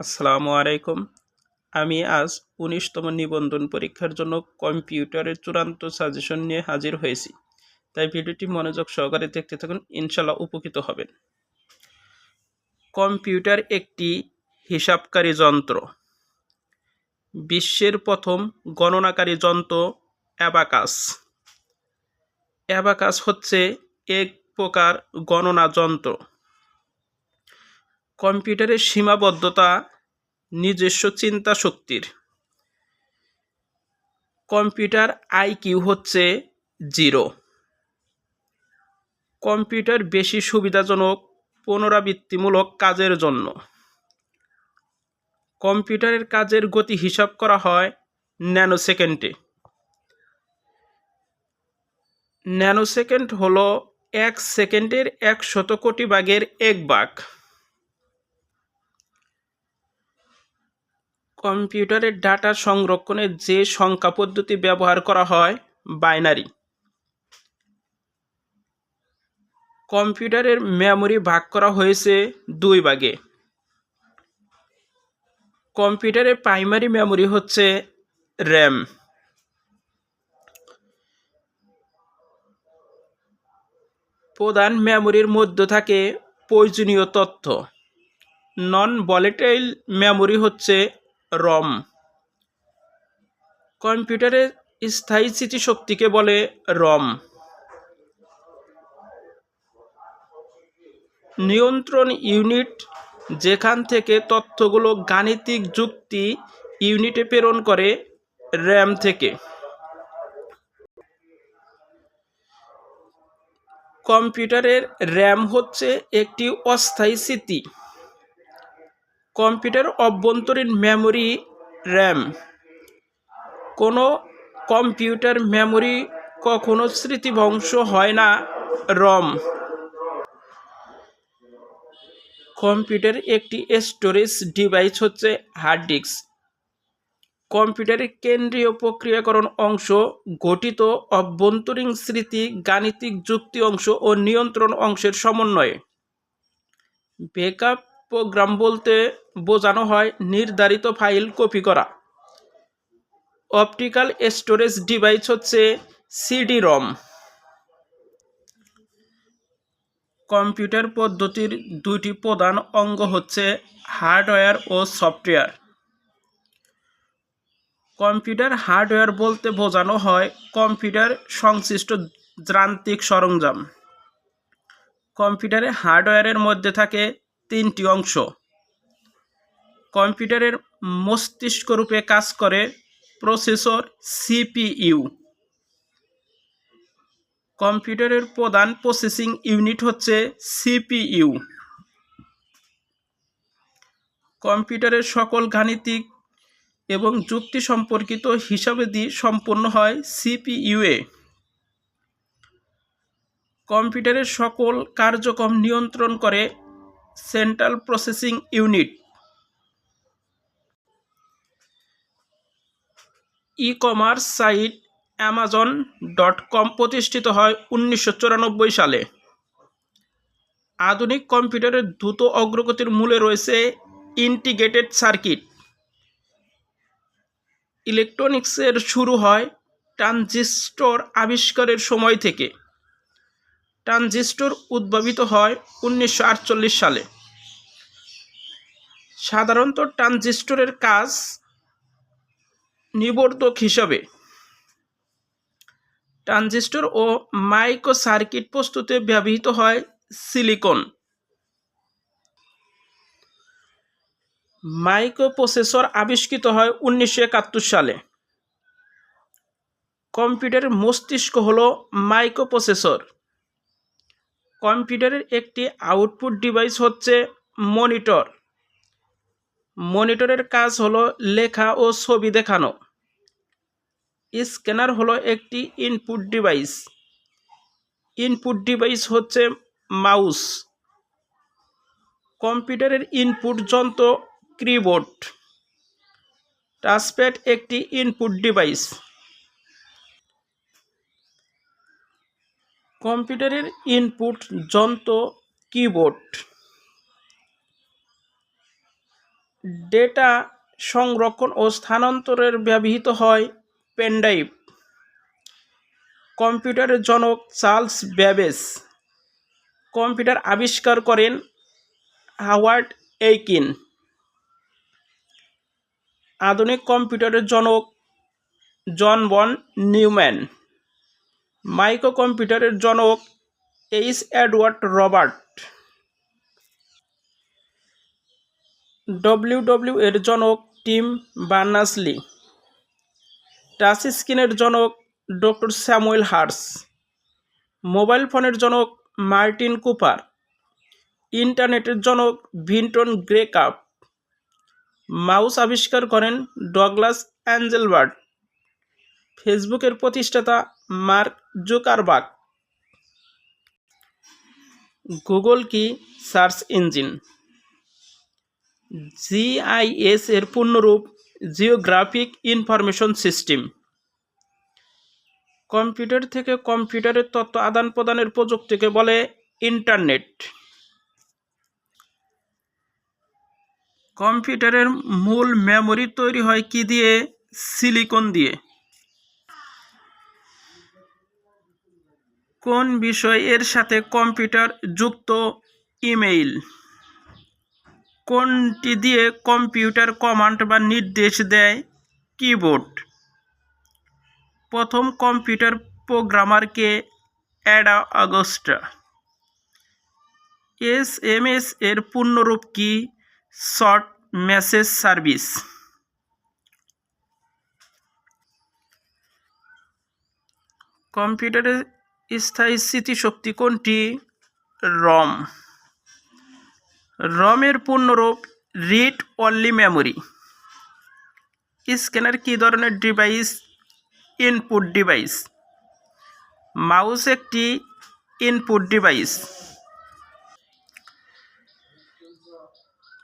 আসসালামু আলাইকুম। আমি আজ উনিশতম নিবন্ধন পরীক্ষার জন্য কম্পিউটারের চূড়ান্ত সাজেশন নিয়ে হাজির হয়েছি। তাই ভিডিওটি মনোযোগ সহকারে দেখতে থাকুন ইনশাল্লাহ উপকৃত হবেন। কম্পিউটার একটি হিসাবকারী যন্ত্র। বিশ্বের প্রথম গণনাকারী যন্ত্র অ্যাবাকাস। অ্যাবাকাস হচ্ছে এক প্রকার গণনা যন্ত্র। কম্পিউটারের সীমাবদ্ধতা নিজস্ব চিন্তা শক্তির। কম্পিউটার আইকিউ হচ্ছে জিরো। কম্পিউটার বেশি সুবিধাজনক, পুনরাবৃত্তিমূলক কাজের জন্য। কম্পিউটারের কাজের গতি হিসাব করা হয় ন্যানো সেকেন্ডে ন্যানো সেকেন্ড হলো এক সেকেন্ডের এক শত কোটি ভাগের এক ভাগ। কম্পিউটারের ডাটা সংরক্ষণে যে সংখ্যা পদ্ধতি ব্যবহার করা হয়, বাইনারি। কম্পিউটারের মেমরি ভাগ করা হয়েছে দুই ভাগে। কম্পিউটারের প্রাইমারি মেমরি হচ্ছে র্যাম। প্রধান মেমরির মধ্যে থাকে প্রয়োজনীয় তথ্য। নন ভলেটাইল মেমরি হচ্ছে রম। কম্পিউটারের স্থায়ী স্মৃতিশক্তিকে বলে রম। নিয়ন্ত্রণ ইউনিট, যেখান থেকে তথ্যগুলো গাণিতিক যুক্তি ইউনিটে প্রেরণ করে র্যাম থেকে। কম্পিউটারের র্যাম হচ্ছে একটি অস্থায়ী স্মৃতি। কম্পিউটার অভ্যন্তরীণ মেমরি র্যাম। কোনো কম্পিউটার মেমরি কখনো স্মৃতিভংশ হয় না, রম। কম্পিউটার একটি স্টোরেজ ডিভাইস হচ্ছে হার্ড ডিস্ক। কম্পিউটারের কেন্দ্রীয় প্রক্রিয়াকরণ অংশ, গঠিত অভ্যন্তরীণ স্মৃতি, গাণিতিক যুক্তি অংশ ও নিয়ন্ত্রণ অংশের সমন্বয়ে। ব্যাকআপ প্রোগ্রাম বলতে বোঝানো হয় নির্ধারিত ফাইল কপি করা। অপটিক্যাল স্টোরেজ ডিভাইস হচ্ছে সিডি রম কম্পিউটার পদ্ধতির দুইটি প্রধান অঙ্গ হচ্ছে হার্ডওয়্যার ও সফটওয়্যার কম্পিউটার হার্ডওয়্যার বলতে বোঝানো হয় কম্পিউটার সংশ্লিষ্ট যান্ত্রিক সরঞ্জাম। কম্পিউটারে হার্ডওয়্যারের মধ্যে থাকে তিনটি অংশ। কম্পিউটারের মস্তিষ্ক রূপে কাজ করে প্রসেসর সিপিইউ। কম্পিউটারের প্রধান প্রসেসিং ইউনিট হচ্ছে সিপিইউ। কম্পিউটারের সকল গাণিতিক এবং যুক্তি সম্পর্কিত হিসাবাদি সম্পন্ন হয় সিপিইউএ। কম্পিউটারের সকল কার্যক্রম নিয়ন্ত্রণ করে central processing unit. E commerce site Amazon dot com প্রতিষ্ঠিত হয় উনিশশো চুরানব্বই সালে। আধুনিক কম্পিউটারের দ্রুত অগ্রগতির মূলে রয়েছে ইন্টিগ্রেটেড সার্কিট ইলেকট্রনিক্সের শুরু হয় ট্রানজিস্টর আবিষ্কারের সময় থেকে। ট্রানজিস্টর উদ্ভাবিত হয় উনিশশো আটচল্লিশ সালে। সাধারণত ট্রানজিস্টরের কাজ নিবর্ধক হিসাবে। ট্রানজিস্টর ও মাইক্রো সার্কিট প্রস্তুতে ব্যবহৃত হয় সিলিকন। মাইক্রো প্রসেসর আবিষ্কৃত হয় উনিশশো একাত্তর সালে। কম্পিউটারের মস্তিষ্ক হলো মাইক্রো প্রসেসর কম্পিউটারের একটি আউটপুট ডিভাইস হচ্ছে মনিটর। মনিটরের কাজ হলো লেখা ও ছবি দেখানো। স্ক্যানার হলো একটি ইনপুট ডিভাইস। ইনপুট ডিভাইস হচ্ছে মাউস। কম্পিউটারের ইনপুট যন্ত্র কিবোর্ড। টাচপ্যাড একটি ইনপুট ডিভাইস। কম্পিউটারের ইনপুট যন্ত্র কিবোর্ড। ডেটা সংরক্ষণ ও স্থানান্তরের ব্যবহৃত হয় পেনড্রাইভ। কম্পিউটারের জনক চার্লস ব্যাবেজ। কম্পিউটার আবিষ্কার করেন হাওয়ার্ড এইকিন। আধুনিক কম্পিউটারের জনক জন বন নিউম্যান। মাইক্রো কম্পিউটারের জনক এইচ এডওয়ার্ড রবার্ট। ডব্লিউডব্লিউ এর জনক টিম বার্নাসলি। টাচ স্ক্রিনের জনক ডক্টর স্যামুয়েল হার্স। মোবাইল ফোনের জনক মার্টিন কুপার। ইন্টারনেটের জনক ভিন্টন গ্রে কাপ মাউস আবিষ্কার করেন ডগলাস অ্যাঞ্জেলবার্ট। ফেসবুকের প্রতিষ্ঠাতা মার্ক জুকারবার্গ। গুগল কি সার্চ ইঞ্জিন? জিআইএস এর পূর্ণরূপ জিওগ্রাফিক ইনফরমেশন সিস্টেম। কম্পিউটার থেকে কম্পিউটারের তথ্য আদান প্রদানের প্রযুক্তিকে বলে ইন্টারনেট। কম্পিউটারের মূল মেমরি তৈরি হয় কি দিয়ে? সিলিকন দিয়ে। কোন বিষয় এর সাথে কম্পিউটার যুক্ত ইমেইল? কোনটি দিয়ে কম্পিউটার কমান্ড বা নির্দেশ দেয়? কিবোর্ড। প্রথম computer প্রোগ্রামারকে Ada Augusta S M S এর পূর্ণরূপ কি? Short message service. কম্পিউটারের স্থায়ী স্মৃতিশক্তি কোনটি? রম। রমের পূর্ণরূপ রিড অনলি মেমোরি। স্ক্যানার কী ধরনের ডিভাইস? Input device. মাউস একটি ইনপুট ডিভাইস।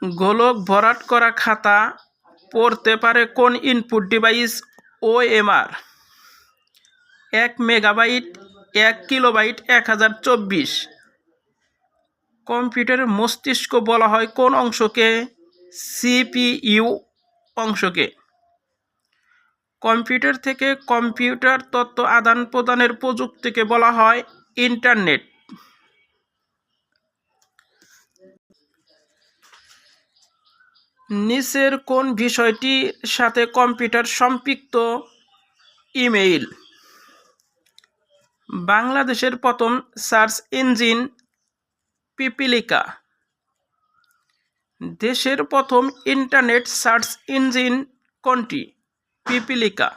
গোলক ভরাট করা খাতা পড়তে পারে কোন ইনপুট ডিভাইস? ও ওএমআর এক মেগাবাইট এক কিলোবাইট এক হাজার চব্বিশ। কম্পিউটারের মস্তিষ্ক বলা হয় কোন অংশকে? সিপিইউ অংশকে। কম্পিউটার থেকে কম্পিউটার তথ্য আদান প্রদানের প্রযুক্তিকে বলা হয় ইন্টারনেট। নিচের কোন বিষয়টির সাথে কম্পিউটার সম্পৃক্ত? ইমেইল। বাংলাদেশের প্রথম সার্চ ইঞ্জিন, পিপিলিকা। দেশের প্রথম ইন্টারনেট সার্চ ইঞ্জিন কোনটি? পিপিলিকা।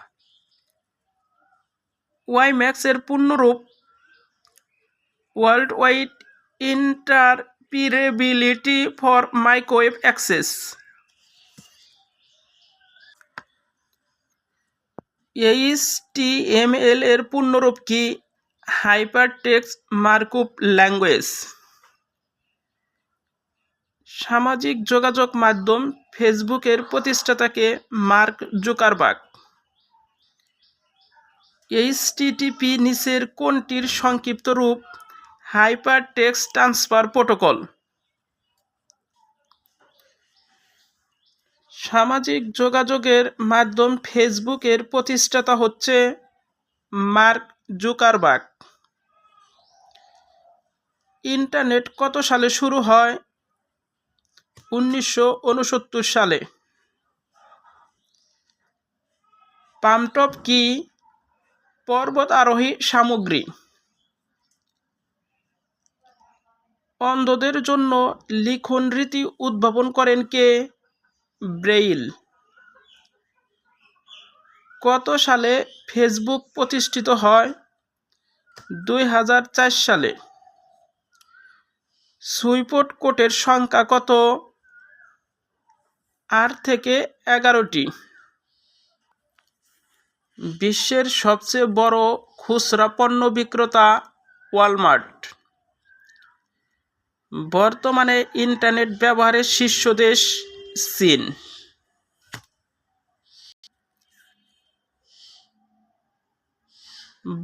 ওয়াইম্যাক্সের পূর্ণরূপ। Worldwide interoperability for microwave access. HTML এর পূর্ণরূপ কি? Hypertext markup language. সামাজিক যোগাযোগ মাধ্যম ফেসবুকের প্রতিষ্ঠাতাকে মার্ক জুকারবার্গ। এইচটিটিপি নিচের কোনটির সংক্ষিপ্ত রূপ? Hypertext transfer protocol. সামাজিক যোগাযোগের মাধ্যম ফেসবুকের প্রতিষ্ঠাতা হচ্ছে মার্ক জুকারবার্গ। ইন্টারনেট কত সালে শুরু হয়? উনিশশো উনসত্তর সালে। পামটপ কি পর্বত আরোহী সামগ্রী? অন্ধদের জন্য লিখন রীতি উদ্ভাবন করেন কে? ব্রেইল। কত সালে ফেসবুক প্রতিষ্ঠিত হয়? দুই হাজার চার সালে। সুইপোর্ট কোটের সংখ্যা কত? আট থেকে এগারোটি। বিশ্বের সবচেয়ে বড় খুচরা পণ্য বিক্রেতা ওয়ালমার্ট। বর্তমানে ইন্টারনেট ব্যবহারের শীর্ষ দেশ চীন।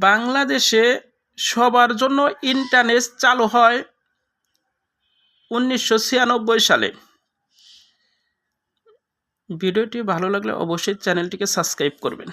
বাংলাদেশে সবার জন্য ইন্টারনেট চালু হয় উনিশশো ছিয়ানব্বই সালে। ভিডিওটি ভালো লাগলে অবশ্যই চ্যানেলটিকে সাবস্ক্রাইব করবেন।